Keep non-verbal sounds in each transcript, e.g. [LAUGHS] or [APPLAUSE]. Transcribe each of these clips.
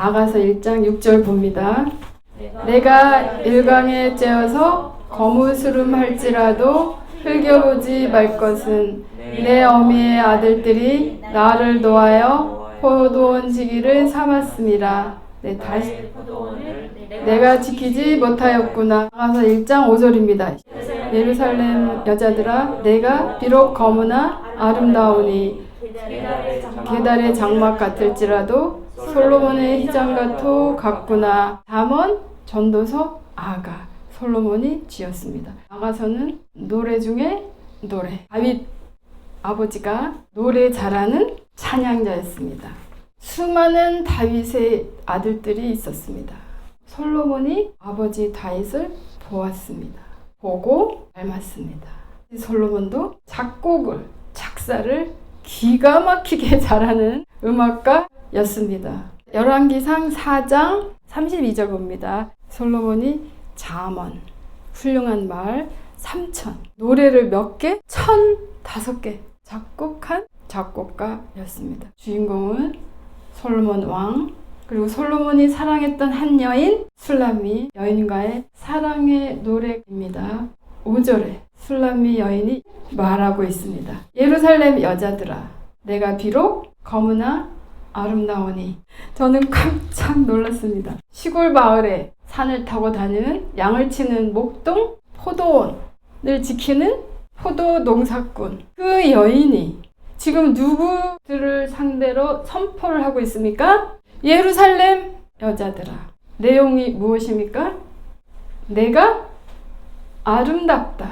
아가서 1장 6절 봅니다. 내가 일광에 쬐어서 거무스름 할지라도 흘겨보지 말 것은 내 어미의 아들들이 나를 놓아여 포도원 지기를 삼았음이라. 네, 다시 내가 지키지 못하였구나. 아가서 1장 5절입니다. 예루살렘 여자들아 내가 비록 거무나 아름다우니 계달의 장막 같을지라도 솔로몬의 희장과도 같구나. 담원 전도서 아가 솔로몬이 지었습니다. 아가서는 노래 중에 노래. 다윗 아버지가 노래 잘하는 찬양자였습니다. 수많은 다윗의 아들들이 있었습니다. 솔로몬이 아버지 다윗을 보았습니다. 보고 닮았습니다. 솔로몬도 작곡을 작사를 기가 막히게 [LAUGHS] 잘하는 음악가 였습니다. 열왕기상 4장 32절 봅니다. 솔로몬이 잠언 훌륭한 말 3천 노래를 몇 개? 천 다섯 개 작곡한 작곡가였습니다. 주인공은 솔로몬 왕 그리고 솔로몬이 사랑했던 한 여인 술람미 여인과의 사랑의 노래입니다. 5절에 술람미 여인이 말하고 있습니다. 예루살렘 여자들아 내가 비록 거무나 아름다우니 저는 깜짝 놀랐습니다. 시골 마을에 산을 타고 다니는 양을 치는 목동 포도원을 지키는 포도 농사꾼 그 여인이 지금 누구들을 상대로 선포를 하고 있습니까? 예루살렘 여자들아 내용이 무엇입니까? 내가 아름답다.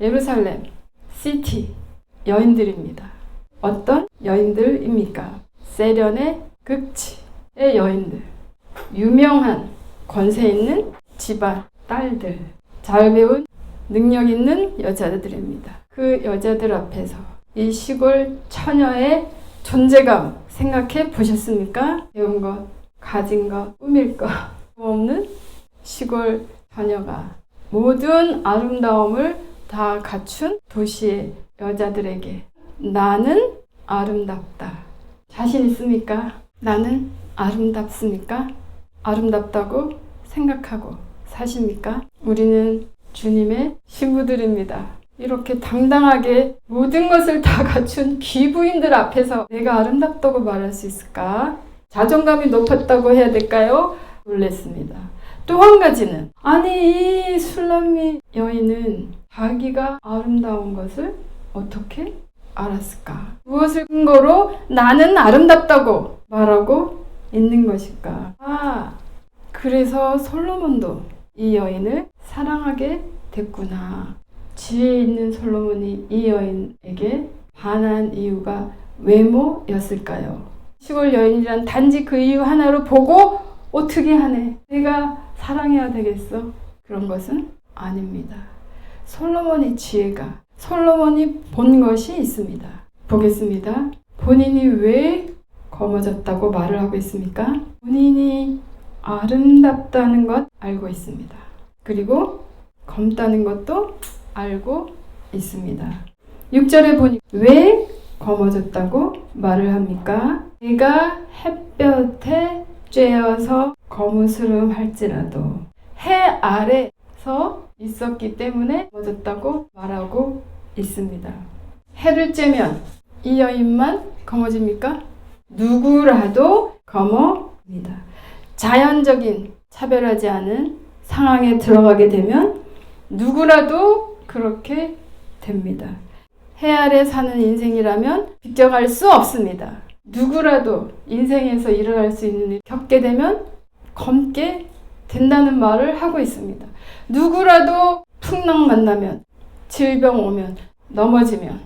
예루살렘 시티 여인들입니다. 어떤 여인들입니까? 세련의 극치의 여인들. 유명한 권세 있는 집안 딸들. 잘 배운 능력 있는 여자들입니다. 그 여자들 앞에서 이 시골 처녀의 존재감 생각해 보셨습니까? 배운 것, 가진 것, 꾸밀 것 [LAUGHS] 없는 시골 처녀가 모든 아름다움을 다 갖춘 도시의 여자들에게 나는 아름답다. 자신 있습니까? 나는 아름답습니까? 아름답다고 생각하고 사십니까? 우리는 주님의 신부들입니다. 이렇게 당당하게 모든 것을 다 [LAUGHS] 갖춘 귀부인들 앞에서 내가 아름답다고 말할 수 있을까? 자존감이 높았다고 해야 될까요? 놀랬습니다. 또 한 가지는 아니 이 술람미 여인은 자기가 아름다운 것을 어떻게 알았을까? 무엇을 근거로 나는 아름답다고 말하고 있는 것일까? 아, 그래서 솔로몬도 이 여인을 사랑하게 됐구나. 지혜 있는 솔로몬이 이 여인에게 반한 이유가 외모였을까요? 시골 여인이란 단지 그 이유 하나로 보고 어떻게 하네. 내가 사랑해야 되겠어. 그런 것은 아닙니다. 솔로몬의 지혜가 솔로몬이 본 것이 있습니다. 보겠습니다. 본인이 왜 검어졌다고 말을 하고 있습니까? 본인이 아름답다는 것 알고 있습니다. 그리고 검다는 것도 알고 있습니다. 6절에 보니 왜 검어졌다고 말을 합니까? 내가 햇볕에 쬐어서 거무스름 할지라도 해 아래서 있었기 때문에 검어졌다고 말하고 있습니다. 해를 쬐면 이 여인만 검어집니까? 누구라도 검어집니다. 자연적인 차별하지 않은 상황에 들어가게 되면 누구라도 그렇게 됩니다. 해 아래 사는 인생이라면 비껴갈 수 없습니다. 누구라도 인생에서 일어날 수 있는 일 겪게 되면 검게 된다는 말을 하고 있습니다. 누구라도 풍랑 만나면 질병 오면 넘어지면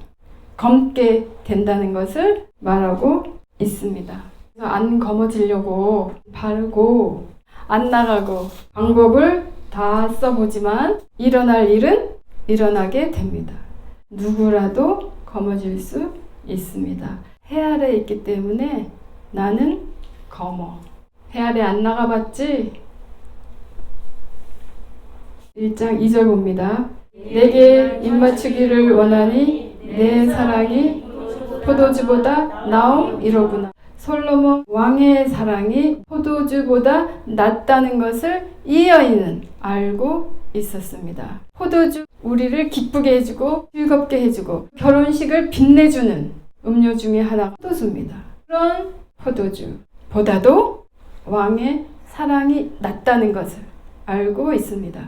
검게 된다는 것을 말하고 있습니다. 안 검어지려고 바르고 안 나가고 방법을 다 써보지만 일어날 일은 일어나게 됩니다. 누구라도 검어질 수 있습니다. 해 아래 있기 때문에 나는 검어. 해 아래 안 나가봤지? 1장 2절 봅니다. 내게 입맞추기를 원하니 내 사랑이 포도주보다 나옴 이로구나. 솔로몬 왕의 사랑이 포도주보다 낫다는 것을 이 여인은 알고 있었습니다. 포도주 우리를 기쁘게 해주고 즐겁게 해주고 결혼식을 빛내주는 음료 중에 하나가 포도주입니다. 그런 포도주보다도 왕의 사랑이 낫다는 것을 알고 있습니다.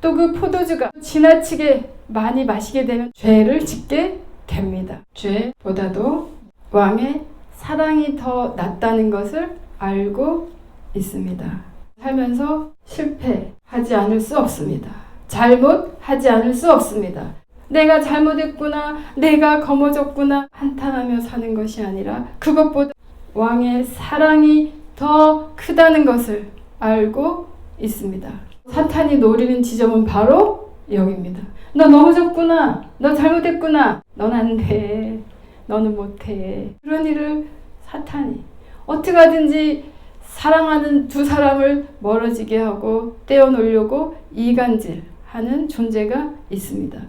또 그 포도주가 지나치게 많이 마시게 되면 죄를 짓게 됩니다. 죄보다도 왕의 사랑이 더 낫다는 것을 알고 있습니다. 살면서 실패하지 않을 수 없습니다. 잘못하지 않을 수 없습니다. 내가 잘못했구나, 내가 거머졌구나 한탄하며 사는 것이 아니라 그것보다 왕의 사랑이 더 크다는 것을 알고 있습니다. 사탄이 노리는 지점은 바로 여기입니다. 너 넘어졌구나. 너 잘못했구나. 넌 안 돼. 너는 못해. 그런 일을 사탄이 어떻게 하든지 사랑하는 두 사람을 멀어지게 하고 떼어놓으려고 이간질하는 존재가 있습니다.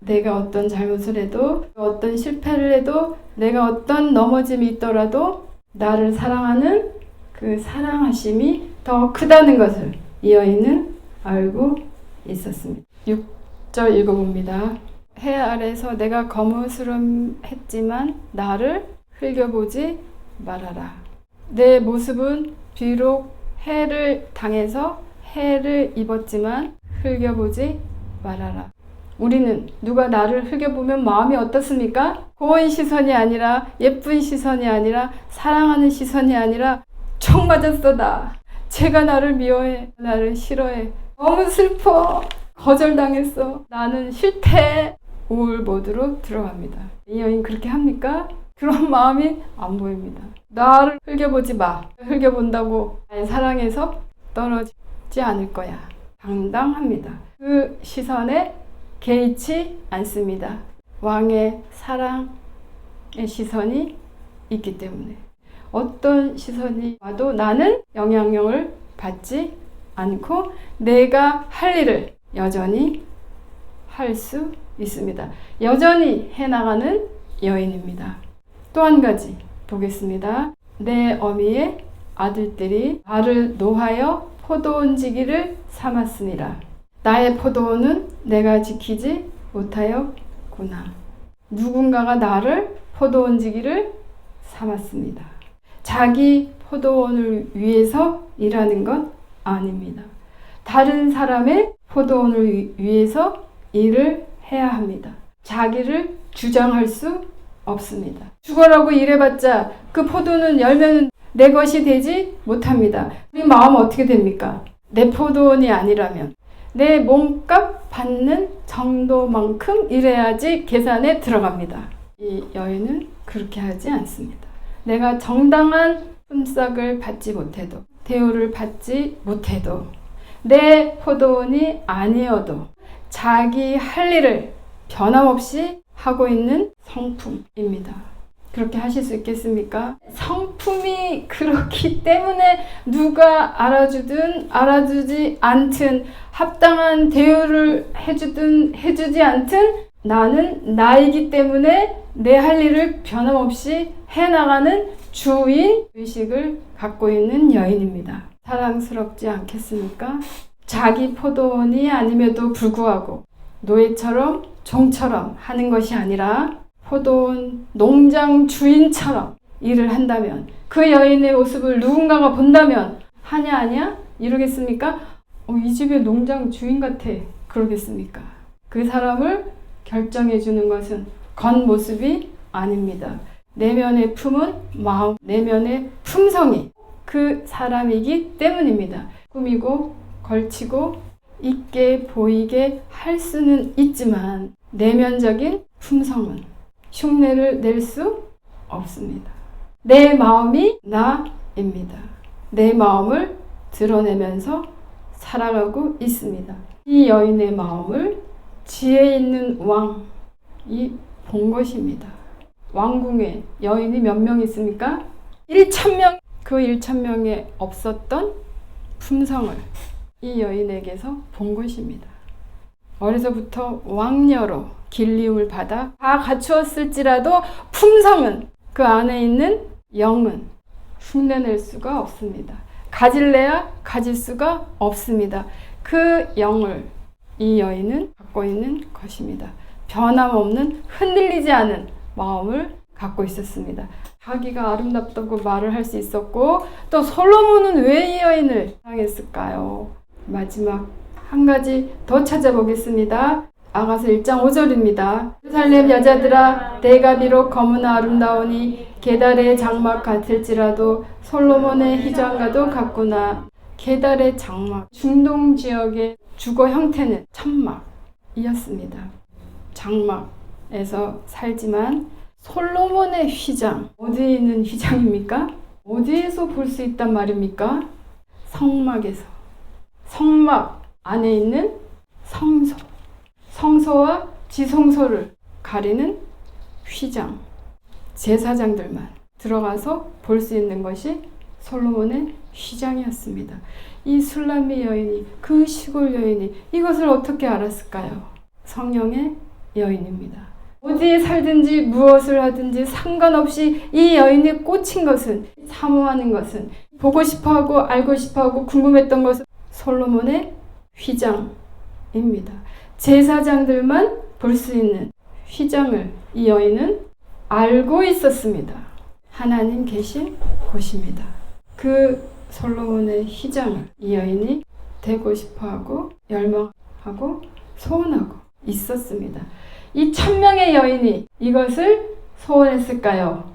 내가 어떤 잘못을 해도 어떤 실패를 해도 내가 어떤 넘어짐이 있더라도 나를 사랑하는 그 사랑하심이 더 크다는 것을 이 여인은 알고 있었습니다. 6절 읽어봅니다. 해 아래서 내가 거무스름했지만 나를 흘겨보지 말아라. 내 모습은 비록 해를 당해서 해를 입었지만 흘겨보지 말아라. 우리는 누가 나를 흘겨보면 마음이 어떻습니까? 고운 시선이 아니라 예쁜 시선이 아니라 사랑하는 시선이 아니라 총 맞았어 나. 제가 나를 미워해. 나를 싫어해. 너무 슬퍼. 거절당했어. 나는 싫대. 우울 모드로 들어갑니다. 이 여인 그렇게 합니까? 그런 마음이 안 보입니다. 나를 흘겨보지 마. 흘겨본다고 사랑에서 떨어지지 않을 거야. 당당합니다. 그 시선에 개의치 않습니다. 왕의 사랑의 시선이 있기 때문에. 어떤 시선이 와도 나는 영향력을 받지 않고 내가 할 일을 여전히 할 수 있습니다. 여전히 해나가는 여인입니다. 또 한 가지 보겠습니다. 내 어미의 아들들이 발을 놓하여 포도원지기를 삼았으니라. 나의 포도원은 내가 지키지 못하였구나. 누군가가 나를 포도원지기를 삼았습니다. 자기 포도원을 위해서 일하는 건 아닙니다. 다른 사람의 포도원을 위해서 일을 해야 합니다. 자기를 주장할 수 없습니다. 죽어라고 일해봤자 그 포도는 열매는 내 것이 되지 못합니다. 우리 마음 어떻게 됩니까? 내 포도원이 아니라면 내 몸값 받는 정도만큼 일해야지 계산에 들어갑니다. 이 여인은 그렇게 하지 않습니다. 내가 정당한 품삯을 받지 못해도 대우를 받지 못해도 내 포도원이 아니어도 자기 할 일을 변함없이 하고 있는 성품입니다. 그렇게 하실 수 있겠습니까? 성품이 그렇기 때문에 누가 알아주든 알아주지 않든 합당한 대우를 해주든 해주지 않든 나는 나이기 때문에 내 할 일을 변함없이 해나가는 주인 의식을 갖고 있는 여인입니다. 사랑스럽지 않겠습니까? 자기 포도원이 아님에도 불구하고 노예처럼 종처럼 하는 것이 아니라 포도원 농장 주인처럼 일을 한다면 그 여인의 모습을 누군가가 본다면 하냐 아니야? 이러겠습니까? 어, 이 집의 농장 주인 같아. 그러겠습니까? 그 사람을 결정해 주는 것은 겉모습이 아닙니다. 내면의 품은 마음, 내면의 품성이 그 사람이기 때문입니다. 꾸미고 걸치고 있게 보이게 할 수는 있지만 내면적인 품성은 흉내를 낼 수 없습니다. 내 마음이 나입니다. 내 마음을 드러내면서 살아가고 있습니다. 이 여인의 마음을 지혜 있는 왕이 본 것입니다. 왕궁에 여인이 몇 명 있습니까? 1천명. 그 1천명에 없었던 품성을 이 여인에게서 본 것입니다. 어려서부터 왕녀로 길리움을 받아 다 갖추었을지라도 품성은 그 안에 있는 영은 흉내낼 수가 없습니다. 가질래야 가질 수가 없습니다. 그 영을 이 여인은 갖고 있는 것입니다. 변함없는 흔들리지 않은 마음을 갖고 있었습니다. 자기가 아름답다고 말을 할 수 있었고 또 솔로몬은 왜 이 여인을 사랑했을까요? 마지막 한 가지 더 찾아보겠습니다. 아가서 1장 5절입니다. 예루살렘 여자들아 내가 비록 검으나 아름다우니 게달의 장막 같을지라도 솔로몬의 희장과도 같구나. 게달의 장막 중동 지역의 주거 형태는 천막이었습니다. 장막에서 살지만 솔로몬의 휘장 어디에 있는 휘장입니까? 어디에서 볼 수 있단 말입니까? 성막에서 성막 안에 있는 성소 성소와 지성소를 가리는 휘장 제사장들만 들어가서 볼 수 있는 것이 솔로몬의 휘장이었습니다. 이 술람미 여인이 그 시골 여인이 이것을 어떻게 알았을까요? 성령의 여인입니다. 어디에 살든지 무엇을 하든지 상관없이 이 여인이 꽂힌 것은 사모하는 것은 보고 싶어하고 알고 싶어하고 궁금했던 것은 솔로몬의 휘장입니다. 제사장들만 볼 수 있는 휘장을 이 여인은 알고 있었습니다. 하나님 계신 곳입니다. 그 솔로몬의 휘장을 이 여인이 되고 싶어하고 열망하고 소원하고 있었습니다. 이 천명의 여인이 이것을 소원했을까요?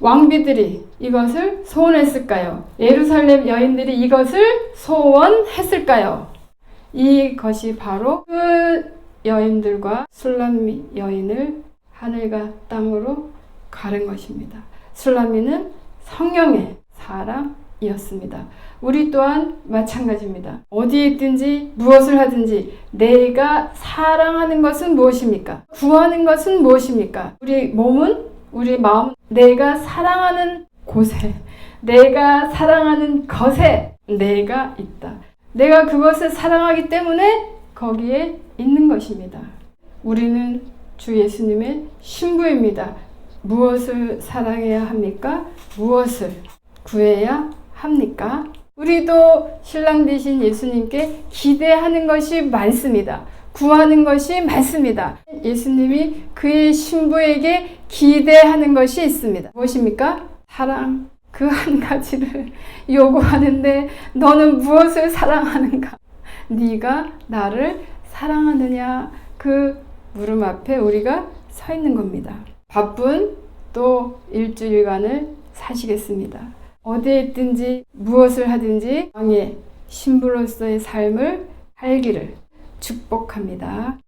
왕비들이 이것을 소원했을까요? 예루살렘 여인들이 이것을 소원했을까요? 이것이 바로 그 여인들과 술람미 여인을 하늘과 땅으로 가른 것입니다. 술람미는 성령의 사람 이었습니다. 우리 또한 마찬가지입니다. 어디에 있든지 무엇을 하든지 내가 사랑하는 것은 무엇입니까? 구하는 것은 무엇입니까? 우리 몸은 우리 마음 내가 사랑하는 곳에 내가 사랑하는 것에 내가 있다. 내가 그것을 사랑하기 때문에 거기에 있는 것입니다. 우리는 주 예수님의 신부입니다. 무엇을 사랑해야 합니까? 무엇을 구해야 합니까? 우리도 신랑 되신 예수님께 기대하는 것이 많습니다. 구하는 것이 많습니다. 예수님이 그의 신부에게 기대하는 것이 있습니다. 무엇입니까? 사랑. 그 한 가지를 [LAUGHS] 요구하는데 너는 무엇을 사랑하는가? 네가 나를 사랑하느냐? 그 물음 앞에 우리가 서 있는 겁니다. 바쁜 또 일주일간을 사시겠습니다. 어디에 있든지 무엇을 하든지 왕의 신부로서의 삶을 살기를 축복합니다.